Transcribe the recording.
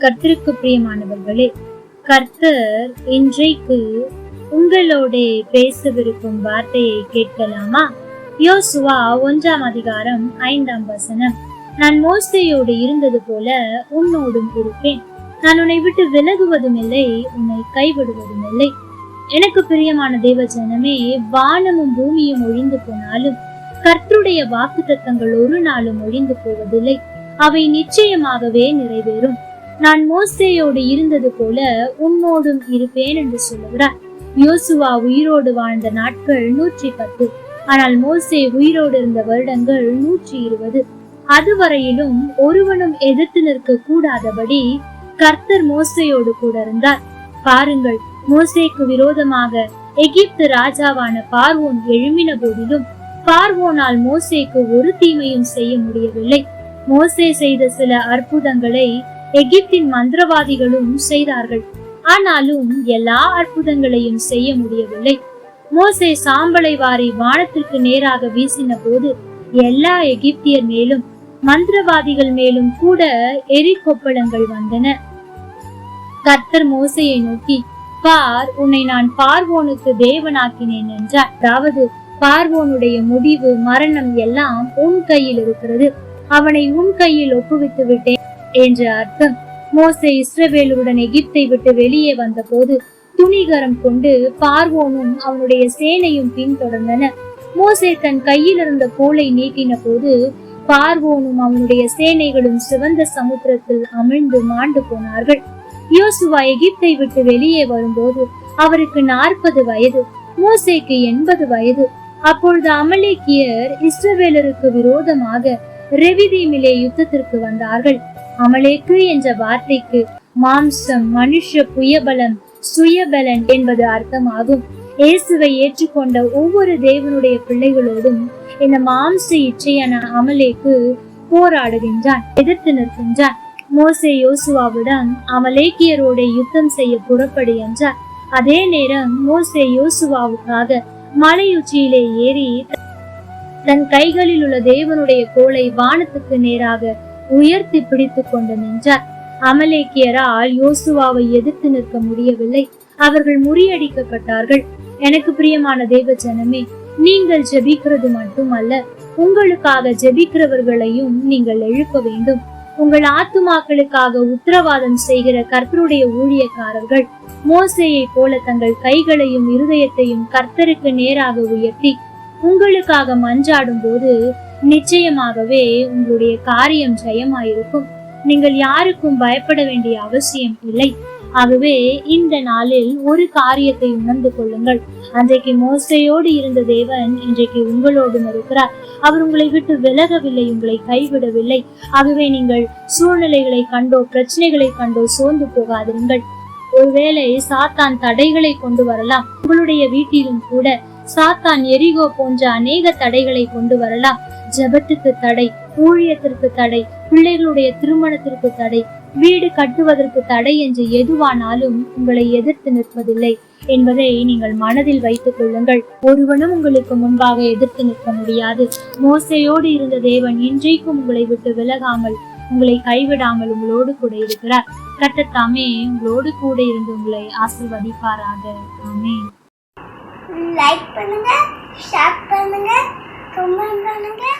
கர்த்தருக்கு பிரியமானவர்களே கர்த்தர் இன்றைக்கு உங்களோட பேசவிருக்கும் வார்த்தையை கேட்கலாமா? யோசுவா ஒன்றாம் அதிகாரம் ஐந்தாம் வசனம். நான் மோசையோடு இருந்தது போல உன்னோடும் இருப்பேன். நான் உன்னை விட்டு விலகுவதும் இல்லை உன்னை கைவிடுவதும் இல்லை எனக்கு பிரியமான தேவ ஜனமே வானமும் பூமியும் ஒழிந்து போனாலும் கர்த்தருடைய வாக்கு தத்தங்கள் ஒரு நாளும் ஒழிந்து போவதில்லை. அவை நிச்சயமாகவே நிறைவேறும். நான் மோசேயோடு இருந்தது போல உன்னோடும் இருப்பேன் என்று சொல்லுகிறார். யோசுவா உயிரோடு வாழ்ந்த நாட்கள் நூற்றி பத்து. ஆனால் மோசே உயிரோடு இருந்த வருடங்கள் நூற்றி இருபது. அதுவரையிலும் ஒருவனும் எதிர்த்து நிற்க கூடாதபடி கர்த்தர் மோசையோடு கூட இருந்தார். பாருங்கள் மோசேக்கு விரோதமாக எகிப்து ராஜாவான பார்வோன் எழுமின போதிலும் பார்வோனால் மோசேக்கு ஒரு தீமையும் செய்ய முடியவில்லை. மோசே செய்த சில அற்புதங்களை எகிப்தின் மந்திரவாதிகளும் செய்தார்கள். ஆனாலும் எல்லா அற்புதங்களையும் செய்ய முடியவில்லை. மோசே சாம்பலை வாரி வானத்திற்கு நேராக வீசின போது எல்லா எகிப்தியர் மேலும் மந்திரவாதிகள் மேலும் கூட எரி கொப்பளங்கள் வந்தன. கர்த்தர் மோசையை நோக்கி பார் உன்னை நான் பார்வோனுக்கு தேவனாக்கினேன் என்றார். அதாவது பார்வோனுடைய முடிவு மரணம் எல்லாம் உன் கையில் இருக்கிறது. அவனை உன் கையில் ஒப்புவித்து விட்டேன் என்ற அர்த்தம். மோசே இஸ்ரவேலுடன் எகிப்தை விட்டு வெளியே வந்தபோது துணிகரம் கொண்டு பார்வோனும் அவனுடைய சேனையும் பின்தொடர்ந்தன. மோசே தன் கையில் இருந்த கோலை நீட்டின போது பார்வோனும் அவனுடைய சேனைகளும் சிவந்த சமுத்திரத்தில் அமிழ்ந்து மாண்டு போனார்கள். யோசுவா எகிப்தை விட்டு வெளியே வரும்போது அவருக்கு நாற்பது வயது மோசேக்கு எண்பது வயது. அப்பொழுது அமலேக்கியர் இஸ்ரவேலருக்கு விரோதமாக ரெவிதீமிலே யுத்தத்திற்கு வந்தார்கள். அமலேக்கு என்ற வார்த்தைக்கு மாம்சம் மனுஷ புயபலம் சுயபலன் என்பது அர்த்தமாகும். இயேசுவை ஏற்றுக்கொண்ட ஒவ்வொரு தேவனுடைய பிள்ளைகளோடும் இந்த மாம்ச இச்சையான அமலேக்கு போராடுகின்றான் எதிர்த்து நிற்கின்றான். மோசே யோசுவாவிடம் அமலேக்கியரோட யுத்தம் செய்ய புறப்படு என்றார். அதே நேரம் மோசே யோசுவாவுக்காக மலையுச்சியிலே ஏறி தன் கைகளில் உள்ள தேவனுடைய கோலை வானத்துக்கு நேராக உயர்த்தி பிடித்து கொண்டு நின்றார். அமலேக்கியரால் யோசுவாவை எதிர்த்து நிற்க முடியவில்லை. அவர்கள் முறியடிக்கப்பட்டார்கள். எனக்கு பிரியமான தேவ ஜனமே நீங்கள் ஜெபிக்கிறது மட்டுமல்ல உங்களுக்காக ஜெபிக்கிறவர்களையும் நீங்கள் எழுப்ப வேண்டும். உங்கள் ஆத்துமாக்களுக்காக உத்தரவாதம் செய்கிற கர்த்தருடைய ஊழியக்காரர்கள் மோசையை போல தங்கள் கைகளையும் இருதயத்தையும் கர்த்தருக்கு நேராக உயர்த்தி உங்களுக்காக மஞ்சாடும் போது நிச்சயமாகவே உங்களுடைய காரியம் ஜெயமாயிருக்கும். நீங்கள் யாருக்கும் பயப்பட வேண்டிய அவசியம் இல்லை. ஆகவே இந்த நாளில் ஒரு காரியத்தை உணர்ந்து கொள்ளுங்கள். அன்றைக்கு மோசையோடு இருந்த தேவன் இன்றைக்கு உங்களோடும் இருக்கிறார். அவர் உங்களை விட்டு விலகவில்லை உங்களை கைவிடவில்லை. ஆகவே நீங்கள் சூழ்நிலைகளை கண்டோ பிரச்சனைகளை கண்டோ சோர்ந்து போகாதிருங்கள். ஒருவேளை சாத்தான் தடைகளை கொண்டு வரலாம். உங்களுடைய வீட்டிலும் கூட சாத்தான் எரிகோ போன்ற அநேக தடைகளை கொண்டு வரலாம். ஜெபத்துக்கு தடை ஊழியத்திற்கு தடை பிள்ளைகளுடைய திருமணத்திற்கு தடை வீடு கட்டுவதற்கு தடை என்று எதுவானாலும் உங்களை எதிர்த்து நிற்பதில்லை என்பதை நீங்கள் மனதில் வைத்துக் கொள்ளுங்கள். ஒருவனும் உங்களுக்கு முன்பாக எதிர்த்து நிற்க முடியாது. மோசையோடு இருந்த தேவன் இன்றைக்கும் உங்களை விட்டு விலகாமல் உங்களை கைவிடாமல் உங்களோடு கூட இருக்கிறார். கட்டத்தாமே உங்களோடு கூட இருந்து உங்களை ஆசிர்வதிப்பாராக. பண்ணுங்க ஷேர் பண்ணுங்கள் கமெண்ட் பண்ணுங்கள்